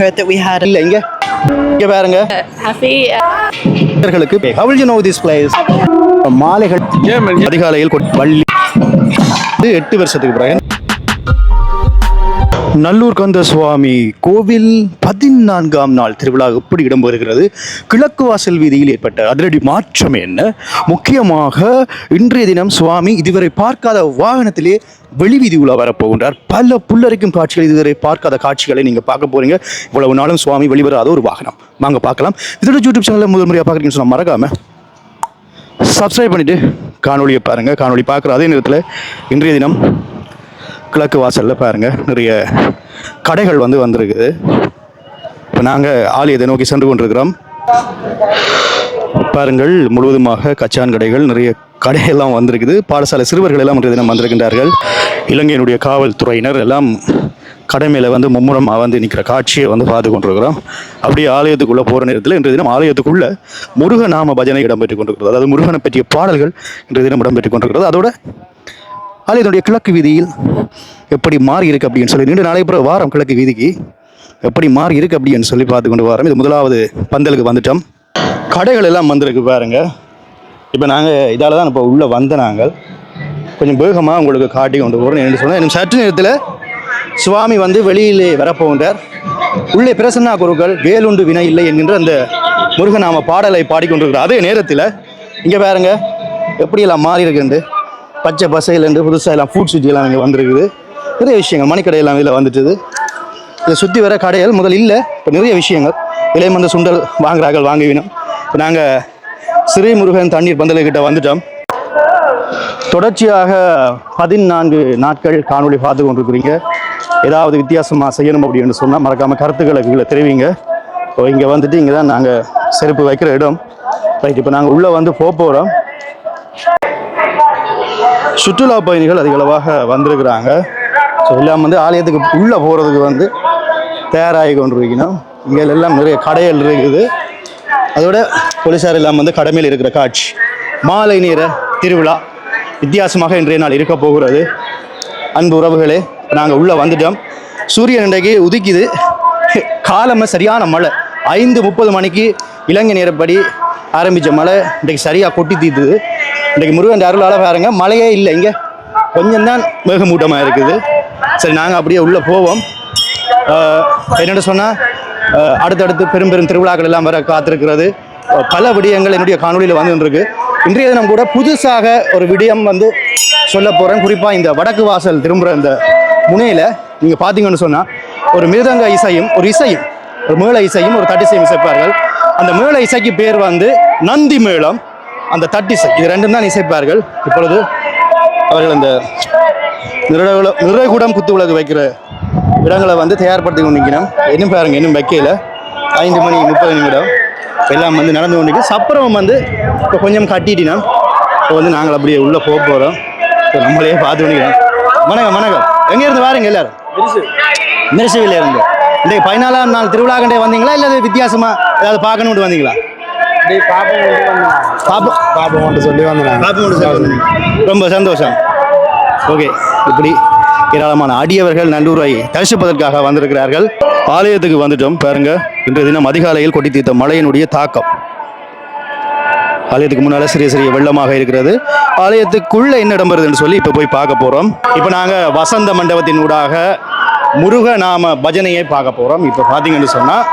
heard that we had இல்ல இங்க. இங்க பாருங்க. Happy. இவர்களுக்கு how will you know this place. மாலைகள் அதிகாலையில் வள்ளி. எட்டு வருஷத்துக்கு பிறகு. நல்லூர் கந்த சுவாமி கோவில் பதினான்காம் நாள் திருவிழா எப்படி இடம்பெறுகிறது? கிழக்கு வாசல் வீதியில் ஏற்பட்ட அதிரடி மாற்றம் என்ன? முக்கியமாக இன்றைய தினம் சுவாமி இதுவரை பார்க்காத வாகனத்திலே வெளிவீதி உலா வரப்போகின்றார். பல புல்லரிக்கும் காட்சிகள் இதுவரை பார்க்காத காட்சிகளை நீங்கள் பார்க்க போறீங்க. இவ்வளவு நாளும் சுவாமி வெளிவராத ஒரு வாகனம். வாங்க பார்க்கலாம். இதோட யூடியூப் சேனலில் முதல் முறையாக பார்க்குறீங்கன்னு சொன்னால் மறக்காம சப்ஸ்கிரைப் பண்ணிவிட்டு காணொலியை பாருங்கள் காணொலி பார்க்குற அதே நேரத்தில் இன்றைய தினம் கிழக்கு வாசலில் பாருங்கள் நிறைய கடைகள் வந்து வந்திருக்குது. இப்போ நாங்கள் ஆலயத்தை நோக்கி சென்று கொண்டிருக்கிறோம். பாருங்கள் முழுவதுமாக கச்சான் கடைகள் நிறைய கடையெல்லாம் வந்திருக்குது. பாடசாலை சிறுவர்கள் எல்லாம் இன்றைய தினம் வந்திருக்கின்றார்கள். இலங்கையினுடைய காவல்துறையினர் எல்லாம் கடை மேலே வந்து மும்முரமாக வந்து நிற்கிற காட்சியை வந்து பார்த்து கொண்டிருக்கிறோம். அப்படியே ஆலயத்துக்குள்ளே போகிற நேரத்தில் இன்றைய தினம் ஆலயத்துக்குள்ள முருக நாம பஜனை இடம்பெற்றுக் கொண்டிருக்கிறது. அதாவது முருகனை பற்றிய பாடல்கள் இன்றைய தினம் இடம்பெற்றுக் கொண்டிருக்கிறது. அதோட ஆலயத்துடைய கிழக்கு வீதியில் எப்படி மாறி இருக்கு அப்படின்னு சொல்லி நீண்ட பிறகு வாரம் கிழக்கு வீதிக்கு எப்படி மாறி இருக்கு அப்படின்னு சொல்லி பார்த்து கொண்டு வரோம். இது முதலாவது பந்தலுக்கு வந்துட்டோம். கடைகள் எல்லாம் வந்திருக்கு பாருங்கள் இப்போ நாங்கள் இதால் தான் இப்போ உள்ளே வந்த நாங்கள். கொஞ்சம் வேகமாக உங்களுக்கு காட்டி கொண்டு போகிறோம் என்று சொன்னால் இன்னும் சற்று நேரத்தில் சுவாமி வந்து வெளியிலே வரப்போகின்றார். உள்ளே பிரசன்னா குருக்கள் வேலுண்டு வினை இல்லை என்கின்ற அந்த முருகநாம பாடலை பாடிக்கொண்டிருக்கிறார். அதே நேரத்தில் இங்கே பாருங்க எப்படியெல்லாம் மாறி இருக்குண்டு பச்சை பசையிலேருந்து புதுசாக எல்லாம் ஃபுட் சிட்டி எல்லாம் இங்கே வந்திருக்குது. நிறைய விஷயங்கள் மணிக்கடையெல்லாம் இதில் வந்துட்டுது. இதை சுற்றி வர கடைகள் முதல் இல்லை இப்போ நிறைய விஷயங்கள். விலை மந்த சுண்டல் வாங்குறார்கள் வாங்குவினோம். இப்போ நாங்கள் ஸ்ரீமுருகன் தண்ணீர் பந்தலுக்கிட்ட வந்துட்டோம். தொடர்ச்சியாக பதினான்கு நாட்கள் காணொளி பார்த்து கொண்டிருக்கிறீங்க. ஏதாவது வித்தியாசமாக செய்யணும் அப்படின்னு சொன்னால் மறக்காமல் கருத்துக்களை கீழே தெரிவிங்க. இப்போ இங்கே வந்துட்டு இங்கே தான் நாங்கள் செருப்பு வைக்கிற இடம். ரைட் இப்போ நாங்கள் உள்ளே வந்து போக போகிறோம் சுற்றுலா பயணிகள் அதிகளவாக வந்திருக்கிறாங்க. ஸோ எல்லாம் வந்து ஆலயத்துக்கு உள்ளே போகிறதுக்கு வந்து தயாராகி கொண்டிருக்கணும் இங்கே எல்லாம் நிறைய கடைகள் இருக்குது. அதோட போலீஸார் எல்லாம் வந்து கடமையில் இருக்கிற காட்சி. மாலை நேர திருவிழா வித்தியாசமாக இன்றைய நாள் இருக்க போகிறது. அன்பு உறவுகளே நாங்கள் உள்ளே வந்துட்டோம். சூரியன் இன்றைக்கு உதிக்குது. காலமே சரியான மழை. ஐந்து முப்பது மணிக்கு இலங்கை நேரப்படி ஆரம்பித்த மழை இன்றைக்கு சரியாக கொட்டி தீத்துது இன்றைக்கு முருகன் அருளால் பாருங்க. மழையே இல்லை இங்கே. கொஞ்சம் தான் மேகமூட்டமாக இருக்குது. சரி நாங்கள் அப்படியே உள்ளே போவோம். ஆஹ் என்னென்னு சொன்னால் அடுத்தடுத்து பெரும் பெரும் திருவிழாக்கள் எல்லாம் வர காத்திருக்கிறது. பல விடயங்கள் என்னுடைய காணொலியில் வந்துருக்கு. இன்றைய தினம் கூட புதுசாக ஒரு விடயம் வந்து சொல்ல போகிறேன் குறிப்பாக இந்த வடக்கு வாசல் திரும்புகிற இந்த முனையில் நீங்கள் பார்த்தீங்கன்னு சொன்னால் ஒரு மிருதங்க இசையும் ஒரு இசையும் ஒரு மேள இசையும் ஒரு தட்டிசையும் இசைப்பார்கள். அந்த மேள இசைக்கு பேர் வந்து நந்தி மேளம். அந்த தட்டிசை இது ரெண்டும் தான் இசைப்பார்கள். இப்பொழுது அவர்கள் அந்த நிறகுல நிறைகுடம் குத்து விளக்கு வைக்கிற இடங்களை வந்து தயார்படுத்தி கொண்டிருக்கிறோம். இன்னும் பாருங்க இன்னும் வைக்கல ஐந்து மணி முப்பது நிமிடம். எல்லாம் வந்து நடந்து கொண்டிருக்கு. சப்பரம் வந்து இப்போ கொஞ்சம் கட்டிட்டினா இப்போ வந்து நாங்கள் அப்படியே உள்ளே போக போகிறோம் இப்போ நம்மளே பார்த்து கொண்டிருக்கிறோம். வணக்கம் வணக்கம். எங்கேருந்து வாருங்க எல்லாரும்? மிருசுவில இருந்து. இந்த பதினாலாம் நாள் திருவிழா கண்டே வந்தீங்களா? இல்லை வித்தியாசமாக ஏதாவது பார்க்கணும்னு வந்தீங்களா? பாப்போம் சொல்லி வந்தேன் ரொம்ப சந்தோஷம். ஓகே இப்படி ஏராளமான அடியவர்கள் நல்லூரை தரிசிப்பதற்காக வந்திருக்கிறார்கள். ஆலயத்துக்கு வந்துட்டோம் பாருங்க. இன்றைய தினம் அதிகாலையில் கொட்டி தீர்த்த மழையினுடைய தாக்கம். ஆலயத்துக்கு முன்னால சிறிய சிறிய வெள்ளமாக இருக்கிறது. ஆலயத்துக்குள்ள என்ன இடம்பெறுதுன்னு சொல்லி இப்போ போய் பார்க்க போறோம். இப்போ நாங்கள் வசந்த மண்டபத்தின் ஊடாக முருக நாம பஜனையை பார்க்க போறோம். இப்போ பார்த்தீங்கன்னு சொன்னால்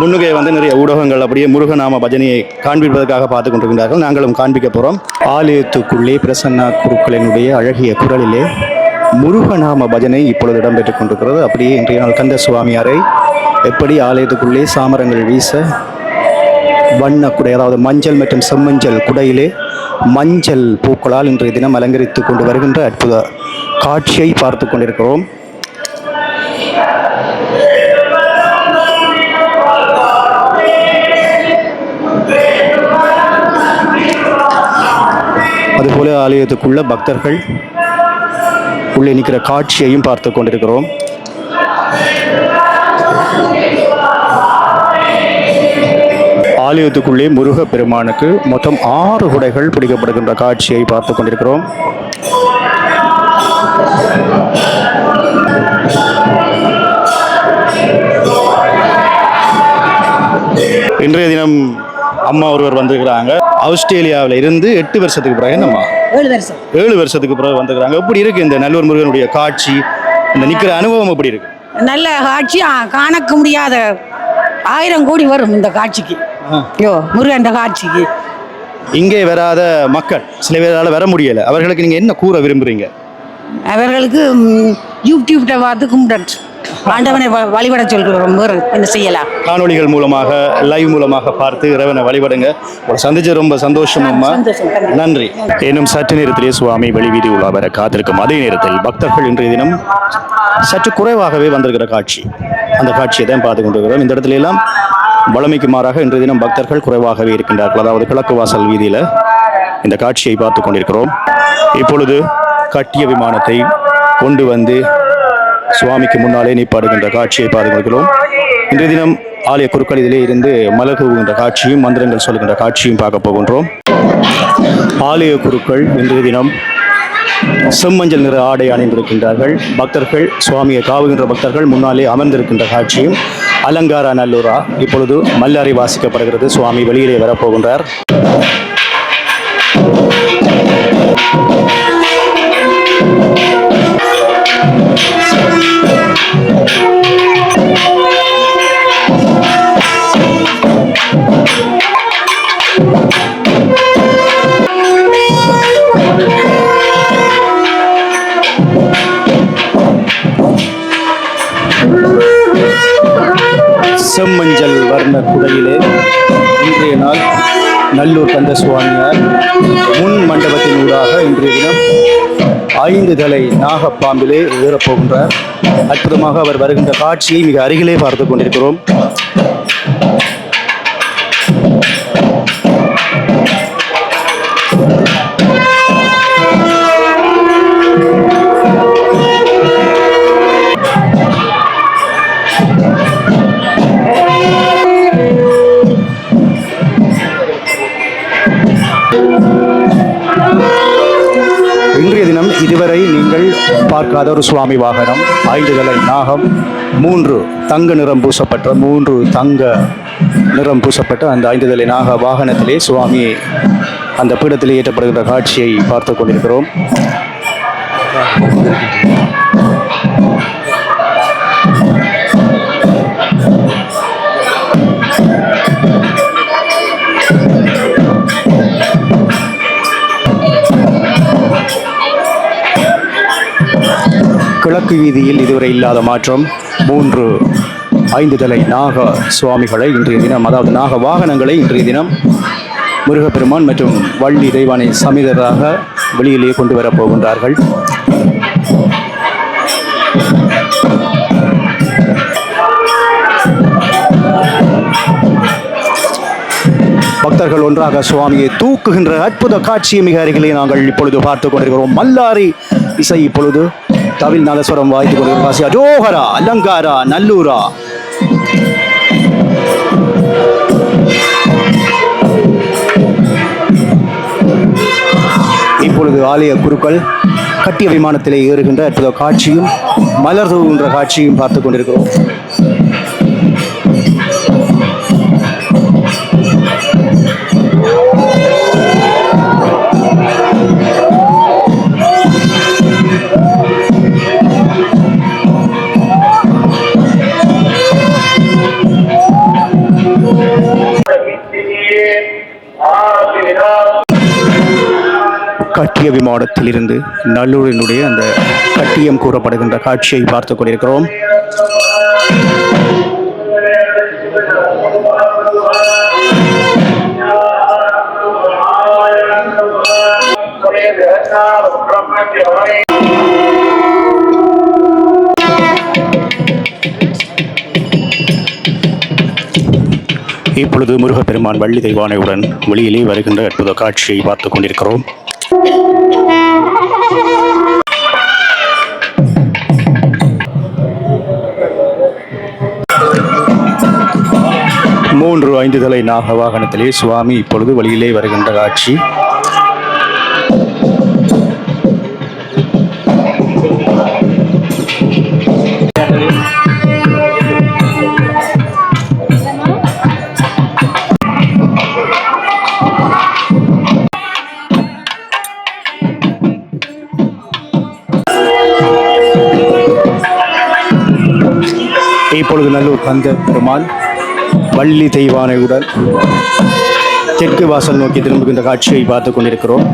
முன்னுகை வந்து நிறைய ஊடகங்கள் அப்படியே முருகநாம பஜனையை காண்பிப்பதற்காக பார்த்து கொண்டிருக்கின்றார்கள். நாங்களும் காண்பிக்க போகிறோம் ஆலயத்துக்குள்ளே பிரசன்னா குருக்களினுடைய அழகிய குரலிலே முருகநாம பஜனை இப்பொழுது இடம்பெற்றுக் கொண்டிருக்கிறது. அப்படியே இன்றைய நாள் கந்த சுவாமியாரை எப்படி ஆலயத்துக்குள்ளே சாமரங்கள் வீச வண்ண குடை அதாவது மஞ்சள் மற்றும் செம்மஞ்சள் குடையிலே மஞ்சள் பூக்களால் இன்றைய தினம் அலங்கரித்து கொண்டு வருகின்ற அற்புத காட்சியை பார்த்து கொண்டிருக்கிறோம். அதுபோல ஆலயத்துக்குள்ள பக்தர்கள் உள்ளே நிற்கிற காட்சியையும் பார்த்து கொண்டிருக்கிறோம். ஆலயத்துக்குள்ளே முருக பெருமானுக்கு மொத்தம் ஆறு குடைகள் பிடிக்கப்படுகின்ற காட்சியை பார்த்து கொண்டிருக்கிறோம். இன்றைய தினம் அம்மா ஒருவர் வந்திருக்கிறாங்க. ஆஸ்திரேலியாவில் இருந்து எட்டு வருஷத்துக்கு பிறகு என்னம்மா ஏழு வருஷம். ஏழு வருஷத்துக்கு பிறகு வந்திருக்கிறாங்க எப்படி இருக்கு இந்த நல்லூர் முருகனுடைய காட்சி? இந்த நிக்கிற அனுபவம் எப்படி இருக்கு? நல்ல காட்சி காணக்க முடியாத ஆயிரம் கோடி வரும் இந்த காட்சிக்கு. யோ முருகன் காட்சிக்கு. இங்கே வராத மக்கள் சில பேரால் வர முடியல. அவர்களுக்கு நீங்க என்ன கூற விரும்புறீங்க? அவர்களுக்கு யூடியூப்ட பார்த்து கும்பிட்டு ஆண்டவனை வழிபட சொல்கிறோம் என்ன செய்யலாம்? காணொளிகள் மூலமாக லைவ் மூலமாக பார்த்து இறைவனை வழிபடுங்க. உங்களை சந்திச்ச ரொம்ப சந்தோஷம். நன்றி. இன்னும் சற்று நேரத்திலே சுவாமி வெளிவீதி உலா வர காத்திருக்கும் அதே நேரத்தில் பக்தர்கள் இன்றைய தினம் சற்று குறைவாகவே வந்திருக்கிற காட்சி. அந்த காட்சியை தான் பார்த்து கொண்டிருக்கிறோம். இந்த இடத்துல எல்லாம் வளமைக்கு மாறாக இன்றைய தினம் பக்தர்கள் குறைவாகவே இருக்கின்றார்கள். அதாவது கிழக்கு வாசல் வீதியில் இந்த காட்சியை பார்த்து கொண்டிருக்கிறோம். இப்பொழுது கட்டிய விமானத்தை கொண்டு வந்து சுவாமிக்கு முன்னாலே நீப்பாடுகின்ற காட்சியை பார்த்து இன்றைய தினம் ஆலய குருக்கள் இதிலே இருந்து மலர் காட்சியும் மந்திரங்கள் சொல்கின்ற காட்சியும் பார்க்க போகின்றோம். ஆலய குருக்கள் இன்றைய தினம் செம்மஞ்சள் நிற ஆடை அணிந்திருக்கின்றார்கள். பக்தர்கள் சுவாமியை காவுகின்ற பக்தர்கள் முன்னாலே அமர்ந்திருக்கின்ற காட்சியும் அலங்கார நல்லூரா இப்பொழுது மல்லாரி வாசிக்கப்படுகிறது. சுவாமி வெளியிலே வரப்போகின்றார். நல்லூர் கந்த சுவாமியார் முன் மண்டபத்தின் ஊடாக இன்றைய தினம் ஐந்து தலை நாகப்பாம்பிலே ஏறப்போகின்றார். அற்புதமாக அவர் வருகின்ற காட்சியை மிக அருகிலே பார்த்து கொண்டிருக்கிறோம். பார்க்காத ஒரு சுவாமி வாகனம் ஐந்து தலை நாகம் மூன்று தங்க நிறம் பூசப்பட்ட மூன்று தங்க நிறம் பூசப்பட்ட அந்த ஐந்து தலை நாக வாகனத்திலே சுவாமி அந்த பீடத்திலே ஏற்றப்படுகின்ற காட்சியை பார்த்து கொண்டிருக்கிறோம். தெற்கு வீதியில் இதுவரை இல்லாத மாற்றம். மூன்று ஐந்து தலை நாக சுவாமிகளை இன்றைய தினம் அதாவது நாக வாகனங்களை இன்றைய தினம் முருகப்பெருமான் மற்றும் வள்ளி தெய்வானை சமிதராக வெளியிலேயே கொண்டு வரப் போகின்றார்கள். பக்தர்கள் ஒன்றாக சுவாமியை தூக்குகின்ற அற்புத காட்சியை மிக அருகிலே நாங்கள் இப்பொழுது பார்த்து கொண்டிருக்கிறோம். மல்லாரி இசை இப்பொழுது தவில் நாதஸ்வரம் வாய்த்து கொண்டிருக்கிறோம் காசி அஜோகரா அலங்காரா நல்லூரா இப்பொழுது ஆலய குருக்கள் கட்டிய விமானத்திலே ஏறுகின்ற அற்புத காட்சியும் மலர் தூவுகின்ற காட்சியும் பார்த்து கொண்டிருக்கிறோம் கட்டிய விமானத்திலிருந்து நல்லூரினுடைய அந்த கட்டியம் கூறப்படுகின்ற காட்சியை பார்த்து கொண்டிருக்கிறோம். இப்பொழுது முருகப்பெருமான் வள்ளி தெய்வானையுடன் வெளியிலே வருகின்ற அற்புத காட்சியை பார்த்து கொண்டிருக்கிறோம். ஐந்துதலை நாக வாகனத்திலே சுவாமி இப்பொழுது வழியிலே வருகின்ற காட்சி. இப்பொழுது நல்லூர் கந்த பெருமாள் வள்ளி தெய்வானையுடன் தெற்கு வாசல் நோக்கி திரும்புகின்ற காட்சியை பார்த்து கொண்டிருக்கிறோம்.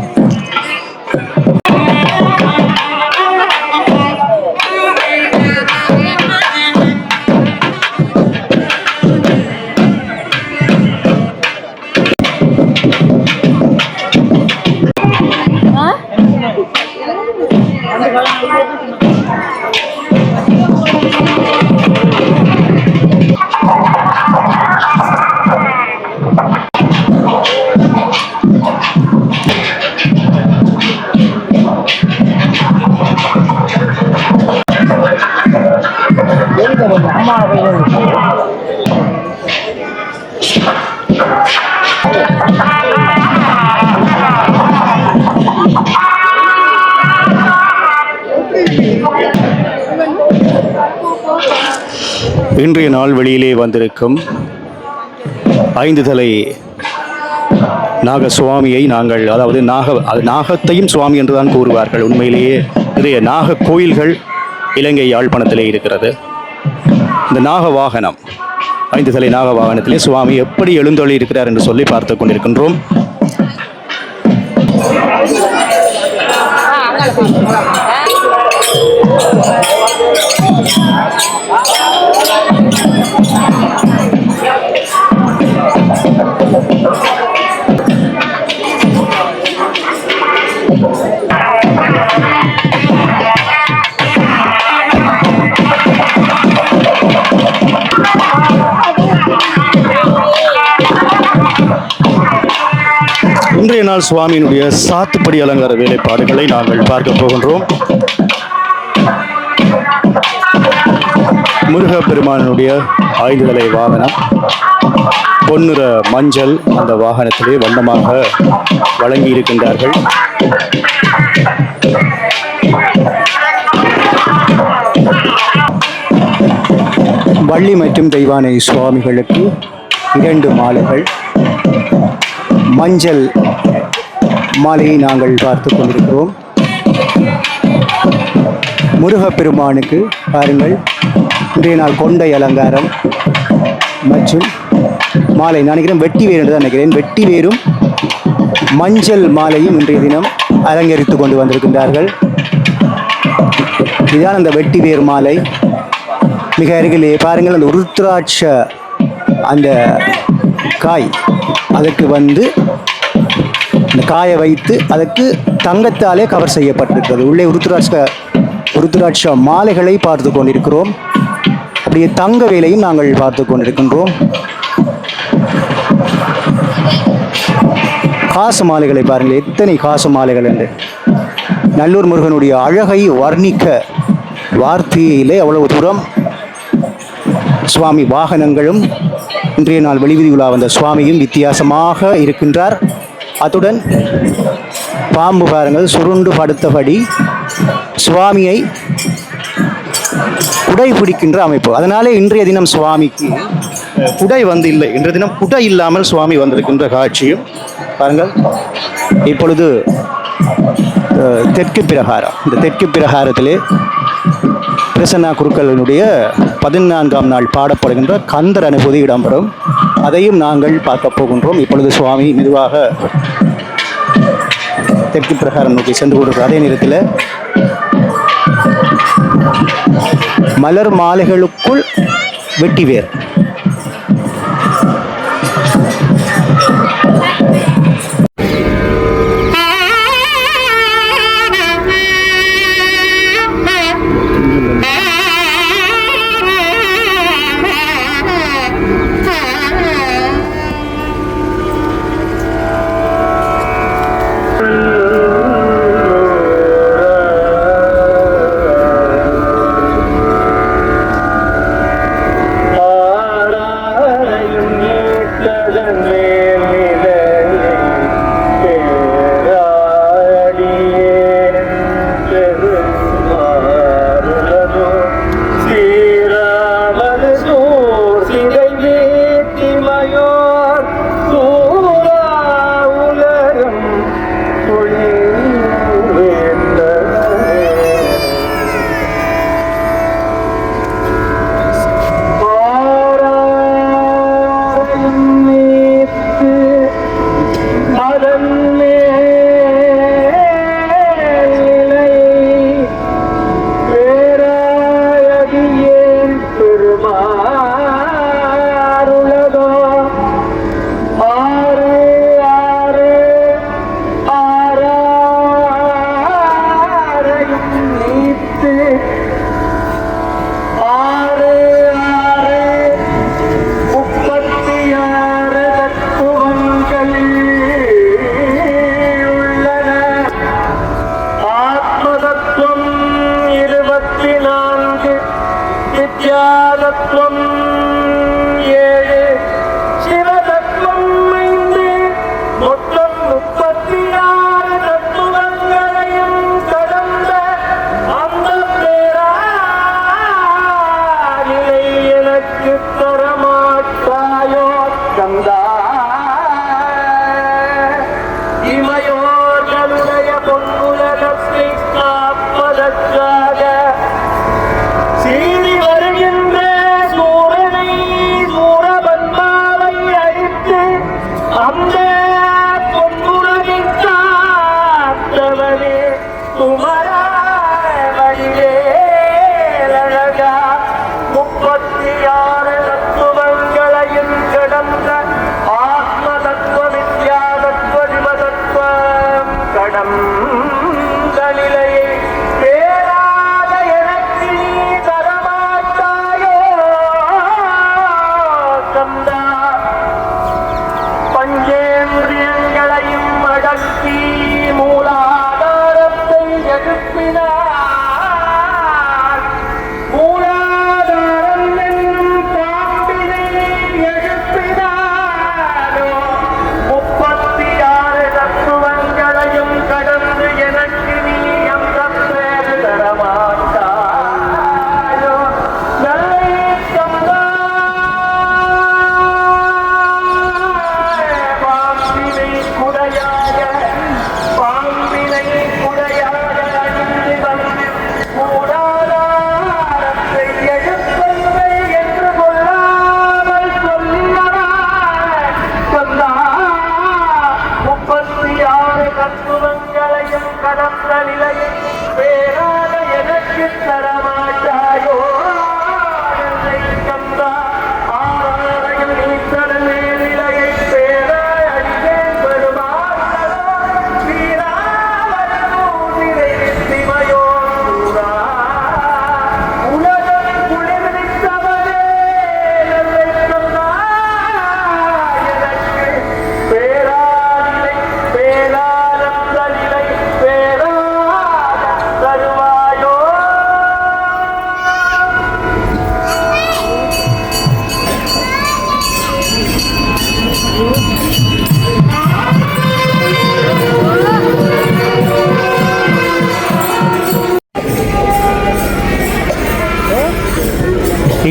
இன்றைய நாள் வெளியிலே வந்திருக்கும் ஐந்து தலை நாக சுவாமியை நாங்கள் அதாவது நாக அது நாகத்தையும் சுவாமி என்றுதான் கூறுவார்கள். உண்மையிலேயே நிறைய நாக கோயில்கள் இலங்கை யாழ்ப்பாணத்திலே இருக்கிறது. இந்த நாக வாகனம் ஐந்து தலை நாக வாகனத்திலே சுவாமி எப்படி எழுந்தொழி இருக்கிறார் என்று சொல்லி பார்த்து கொண்டிருக்கின்றோம். இன்றைய நாள் சுவாமியினுடைய சாத்துப்படி அலங்கார வேலைப்பாடுகளை நாங்கள் பார்க்க போகின்றோம். முருகப்பெருமானுடைய ஆயுதலை வாகனம் பொன்னிற மஞ்சள் அந்த வாகனத்திலே வண்ணமாக வழங்கி இருக்கின்றார்கள் வள்ளி மற்றும் தெய்வானை சுவாமிகளுக்கு இரண்டு மாலைகள். மஞ்சள் மாலையை நாங்கள் பார்த்து கொண்டிருக்கிறோம். முருகப்பெருமானுக்கு பாருங்கள் இன்றைய நாள் கொண்டை அலங்காரம் மற்றும் மாலை. நான் நினைக்கிறேன் வெட்டி வேறு என்று தான் நினைக்கிறேன். வெட்டி வேரும் மஞ்சள் மாலையும் இன்றைய தினம் அலங்கரித்து கொண்டு வந்திருக்கின்றார்கள். இதுதான் அந்த வெட்டி வேர் மாலை. மிக அருகிலே பாருங்கள் அந்த உருத்ராட்ச அந்த காய். அதுக்கு வந்து இந்த காயை வைத்து அதற்கு தங்கத்தாலே கவர் செய்யப்பட்டிருக்கிறது. உள்ளே உருத்ராட்ச ருத்ராட்ச மாலைகளை பார்த்து கொண்டிருக்கிறோம். அப்படியே தங்க வேலையும் நாங்கள் பார்த்து கொண்டிருக்கின்றோம். காசு மாலைகளை பாருங்கள். எத்தனை காசு மாலைகள் என்று. நல்லூர் முருகனுடைய அழகை வர்ணிக்க வார்த்தையிலே அவ்வளவு தூரம் சுவாமி வாகனங்களும் இன்றைய நாள் வெளிவிதி உலா வந்த சுவாமியும் வித்தியாசமாக இருக்கின்றார். அத்துடன் பாம்பு பாருங்கள் சுருண்டு படுத்தபடி சுவாமியை குடை பிடிக்கின்ற அமைப்பு. அதனாலே இன்றைய தினம் சுவாமிக்கு குடை வந்து இல்லை. இன்றைய தினம் குடை இல்லாமல் சுவாமி வந்திருக்கின்ற காட்சியும் பாருங்கள். இப்பொழுது தெற்கு பிரகாரம். இந்த தெற்கு பிரகாரத்திலே பிரசன்னா குருக்களினுடைய பதினான்காம் நாள் பாடப்படுகின்ற கந்தர் அனுபூதி இடம்பெறும். அதையும் நாங்கள் பார்க்க போகின்றோம். இப்பொழுது சுவாமி மெதுவாக தெற்கு பிரகாரம் நோக்கி சென்று கொண்டிருக்கிற அதே நேரத்தில் மலர் மாலைகளுக்குள் வெட்டி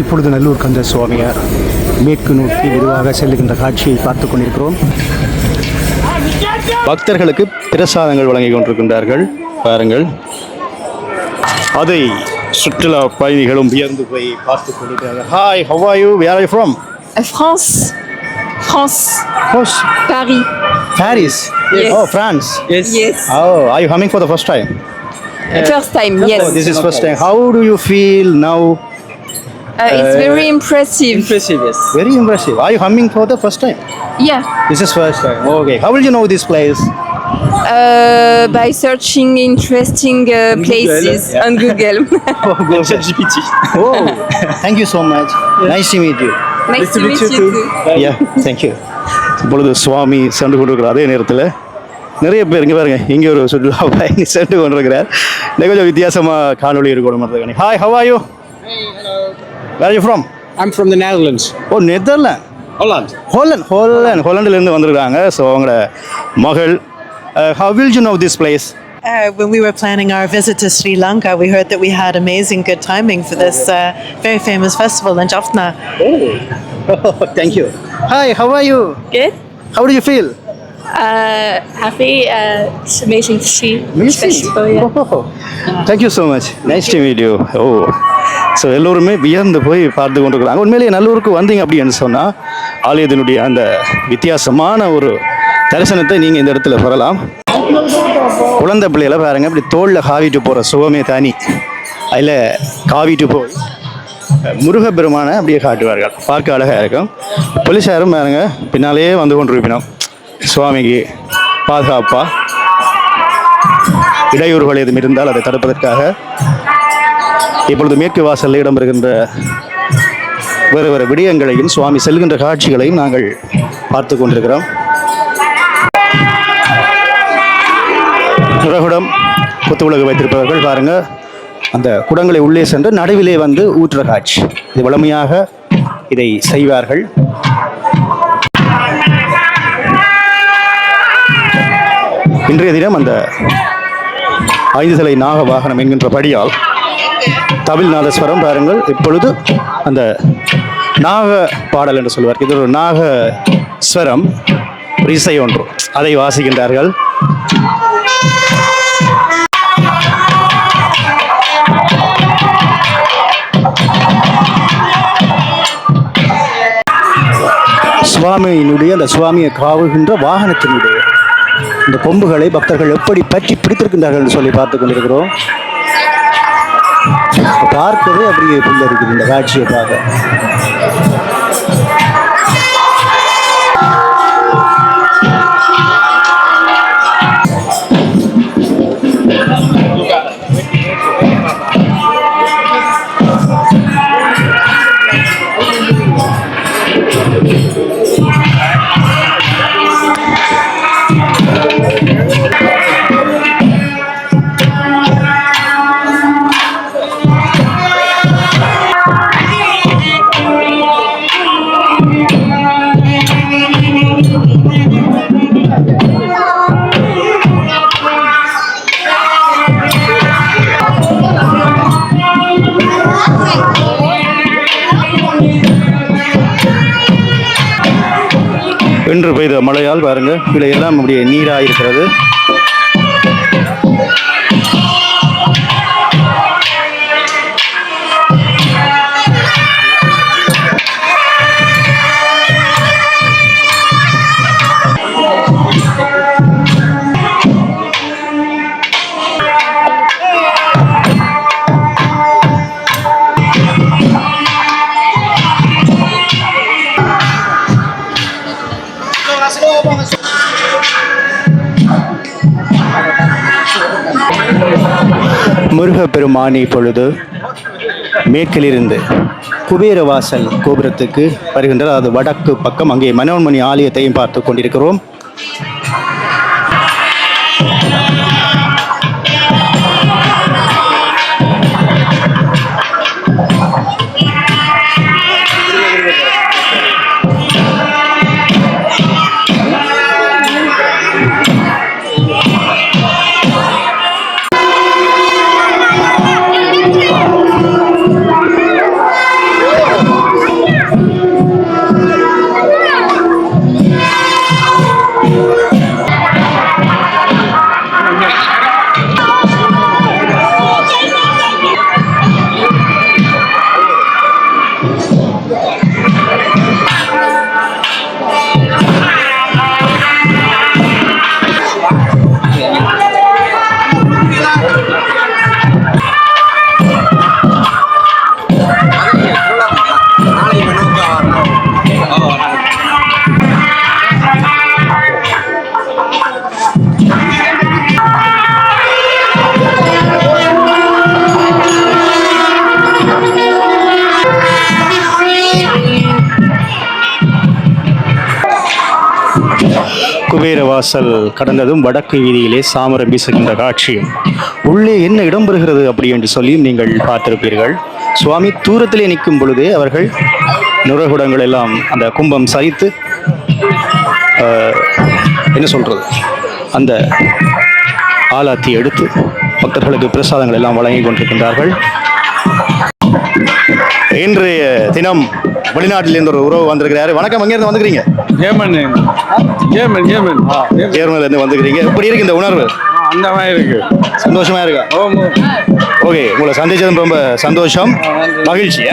இப்பொழுது நல்லூர் கந்த சுவாமியார் மேற்கு நோக்கி மெதுவாக செல்லுகின்ற காட்சியை பார்த்து கொண்டிருக்கிறோம் பக்தர்களுக்கு பிரசாதங்கள் வழங்கிக் கொண்டிருக்கின்றார்கள் பாருங்கள் அதை சுற்றுலா பயணிகளும் வியந்து போய் பார்த்து கொண்டிருக்கிறார்கள் hi how are you where are from. France. Paris. Paris. Yes. Oh, France. Yes. Oh, are you coming for the first time? First time, yes. Oh, this is first time. How do you feel now? Uh, it's very impressive. Impressive, yes. Very impressive. Are you humming for the first time? Yeah. This is first time. Okay. How will you know this place? Uh, by searching interesting uh, places yeah. on Google. Oh, Google. ChatGPT. oh, thank you so much. Nice to meet you. nice to meet you too. Yeah, thank you. இப்பொழுது சுவாமி சென்று கொண்டிருக்கிற அதே நேரத்தில் நிறைய பேர் இங்கே பாருங்க இங்கே ஒரு சுற்றுலா பயணி சென்று கொண்டிருக்கிறார் இன்னும் கொஞ்சம் வித்தியாசமாக காணொலி இருக்கணும் hi how are you Where you from I'm from the Netherlands. Oh Netherland Holland. Holland Holland ஹோலண்டிலேருந்து வந்திருக்காங்க ஸோ அவங்களோட மகள் how will you know this place Uh, when we were planning our visit to Sri Lanka, we heard that we had amazing good timing for this uh, very famous festival in Jaffna. Thank you hi how are you Good. How do you feel Uh, happy. Uh, it's amazing to see this festival. Yeah. Thank you so much nice to meet you oh so எல்லோருமே வியந்து போய் பார்த்து கொண்டிருக்கிறாங்க. உண்மையிலேயே நல்லூருக்கு வந்தீங்க அப்படின்னு சொன்னால் ஆலயத்தினுடைய அந்த வித்தியாசமான ஒரு தரிசனத்தை நீங்கள் இந்த இடத்துல பெறலாம். குழந்தை பிள்ளைகளை பாருங்க. இப்படி தோளில் காவிட்டு போகிற சுகமே தனி. அதில் காவிட்டு போய் முருகப்பெருமானை அப்படியே காட்டுவார்கள். பார்க்க அழகாக இருக்கும். போலீஸாரும் பாருங்க பின்னாலேயே வந்து கொண்டிருப்பினோம். சுவாமிக்கு பாதுகாப்பாக இடையூறுகள் எதுவும் இருந்தால் அதை தடுப்பதற்காக இப்பொழுது மேற்கு வாசலில் இடம்பெறுகின்ற வேறு வேறு விடயங்களையும் சுவாமி செல்கின்ற காட்சிகளையும் நாங்கள் பார்த்து கொண்டிருக்கிறோம். குடகுடம் குத்துவிளக்கு வைத்திருப்பவர்கள் பாருங்க. அந்த குடங்களை உள்ளே சென்று நடுவிலே வந்து ஊற்றுற காட்சி. இது வளமையாக இதை செய்வார்கள். இன்றைய தினம் அந்த ஐந்து சிலை நாக வாகனம் என்கின்ற படியால் தமிழ்நாதஸ்வரம் பாருங்கள். இப்பொழுது அந்த நாக பாடல் என்று சொல்வார் இது ஒரு நாக ஸ்வரம் ஒரு இசை ஒன்று. அதை வாசிக்கின்றார்கள். சுவாமியினுடைய அந்த சுவாமியை காவுகின்ற வாகனத்தினுடைய இந்த கொம்புகளை பக்தர்கள் எப்படி பற்றி பிடித்திருக்கின்றார்கள் என்று சொல்லி பார்த்து கொண்டிருக்கிறோம். பார்க்கவே அப்படியே இருக்குது இந்த காட்சியை பார்க்க. இன்று பெய்த மழையால் பாருங்க கீழே எல்லாம் அப்படியே நீராக இருக்கிறது முருகப்பெருமான் இப்பொழுது மேற்கிலிருந்து குபேரவாசல் கோபுரத்துக்கு வருகின்றார். அது வடக்கு பக்கம் அங்கே மனோன்மணி ஆலயத்தையும் பார்த்து கொண்டிருக்கிறோம். குபேரவாசல் கடந்ததும் வடக்கு வீதியிலே சாமரம் வீசுகின்ற காட்சியும் உள்ளே என்ன இடம்பெறுகிறது அப்படி என்று சொல்லி நீங்கள் பார்த்திருப்பீர்கள். சுவாமி தூரத்திலே நிற்கும் பொழுதே அவர்கள் நுரகுடங்கள் எல்லாம் அந்த கும்பம் சரித்து என்ன சொல்றது? அந்த ஆலாத்தி எடுத்து பக்தர்களுக்கு பிரசாதங்கள் எல்லாம் வழங்கி கொண்டிருக்கின்றார்கள். இன்றைய தினம் வெளிநாட்டிலிருந்து ஒரு உறவு வந்திருக்கிறாரு. வணக்கம் எங்கேருந்து வந்துக்கிறீங்க ஏமன் ஏமன் ஏமன் ஜெர்மனில இருந்து வந்துக்கிறீங்க. எப்படி இருக்கு இந்த உணர்வு? அந்த மாதிரி இருக்கு. சந்தோஷமா இருக்கா? ஓமோ ஓகே உங்களை சந்திச்சதும் ரொம்ப சந்தோஷம். மகிழ்ச்சி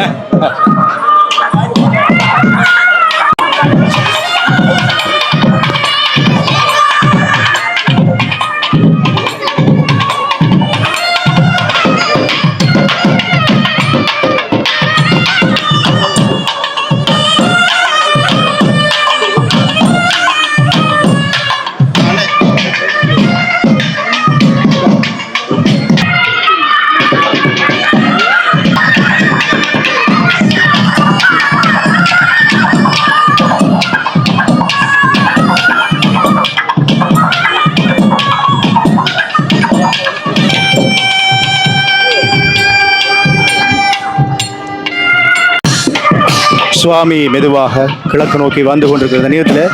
சுவாமி மெதுவாக கிழக்கு நோக்கி வந்து கொண்டிருக்கிற நேரத்தில்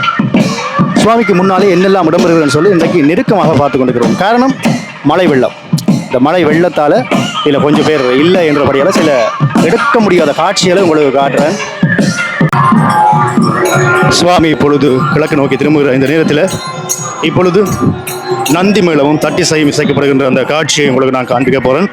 சுவாமிக்கு முன்னாலே என்னெல்லாம் இடம்பெறுகிறதுன்னு சொல்லி இன்றைக்கு நெருக்கமாக பார்த்து கொண்டிருக்கிறோம். காரணம் மழை வெள்ளம். இந்த மழை வெள்ளத்தால் இதில் கொஞ்சம் பேர் இல்லை என்றபடியால் சில எடுக்க முடியாத காட்சிகளை உங்களுக்கு காட்டுறேன். சுவாமி இப்பொழுது கிழக்கு நோக்கி திரும்புகிற இந்த நேரத்தில் இப்பொழுது நந்தி மேளமும் தட்டி சையும் இசைக்கப்படுகின்ற அந்த காட்சியை உங்களுக்கு நான் காண்பிக்க போகிறேன்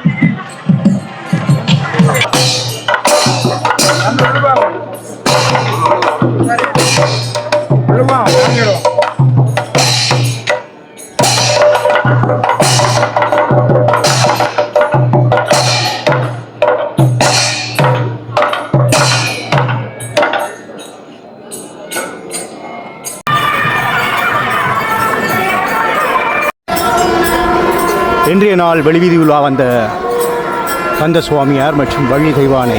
இன்றைய நாள் வெளிவீதி உலா வந்த கந்த சுவாமியார் மற்றும் வள்ளி தெய்வானை.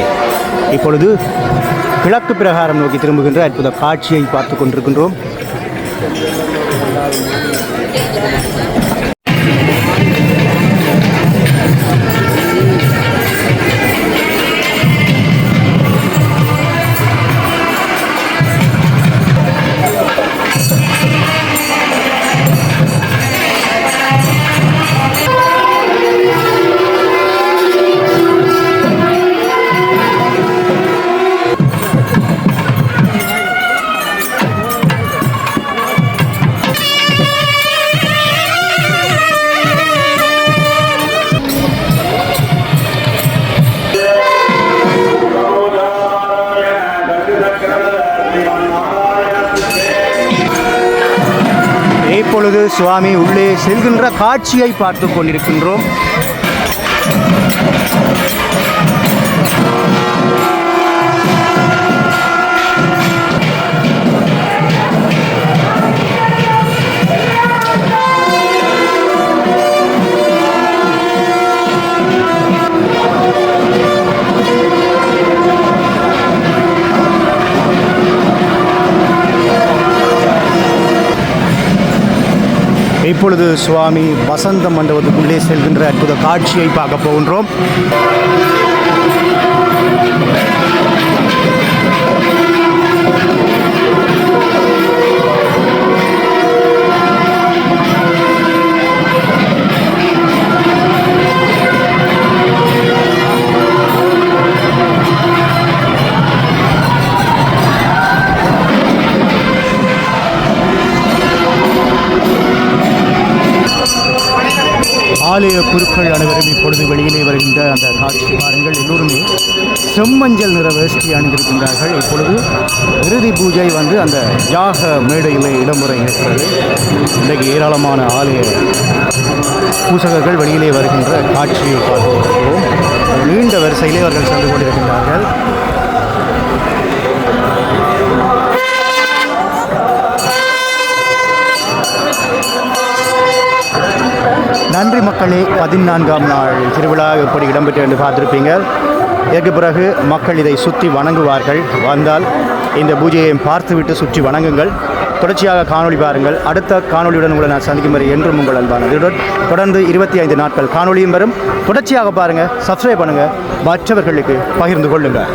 இப்பொழுது கிழக்கு பிரகாரம் நோக்கி திரும்புகின்ற அற்புத காட்சியை பார்த்து கொண்டிருக்கின்றோம். சுவாமி உள்ளே செல்கின்ற காட்சியை பார்த்து கொண்டிருக்கின்றோம். இப்பொழுது சுவாமி வசந்த மண்டபத்துக்குள்ளே செல்கின்ற அற்புத காட்சியை பார்க்க போகின்றோம். ஆலய குருக்கள் அனைவரும் இப்பொழுது வெளியிலே வருகின்ற அந்த காட்சி பாருங்கள். எல்லோருமே செம்மஞ்சள் நிற வேஷ்டி அணிந்திருக்கின்றார்கள். இப்பொழுது இறுதி பூஜை வந்து அந்த யாக மேடையிலே இடம்பெற இருக்கிறது. இன்றைக்கு ஏராளமான ஆலய பூசகர்கள் வெளியிலே வருகின்ற காட்சியை பார்க்கிறோம் நீண்ட வரிசையிலே அவர்கள் சென்று கொண்டிருக்கின்றார்கள். நன்றி மக்களே பதினான்காம் நாள் திருவிழா எப்படி இடம்பெற்று என்று பார்த்துருப்பீங்க. இதற்கு பிறகு மக்கள் இதை சுற்றி வணங்குவார்கள். வந்தால் இந்த பூஜையை பார்த்துவிட்டு சுற்றி வணங்குங்கள். தொடர்ச்சியாக காணொளி பாருங்கள். அடுத்த காணொலியுடன் உங்களை நான் சந்திக்கும் வரை என்றும் உங்கள் அன்பான தொடர்ந்து இருபத்தி ஐந்து நாட்கள் காணொலியும் வரும். தொடர்ச்சியாக பாருங்கள் சப்ஸ்கிரைப் பண்ணுங்கள் மற்றவர்களுக்கு பகிர்ந்து கொள்ளுங்கள்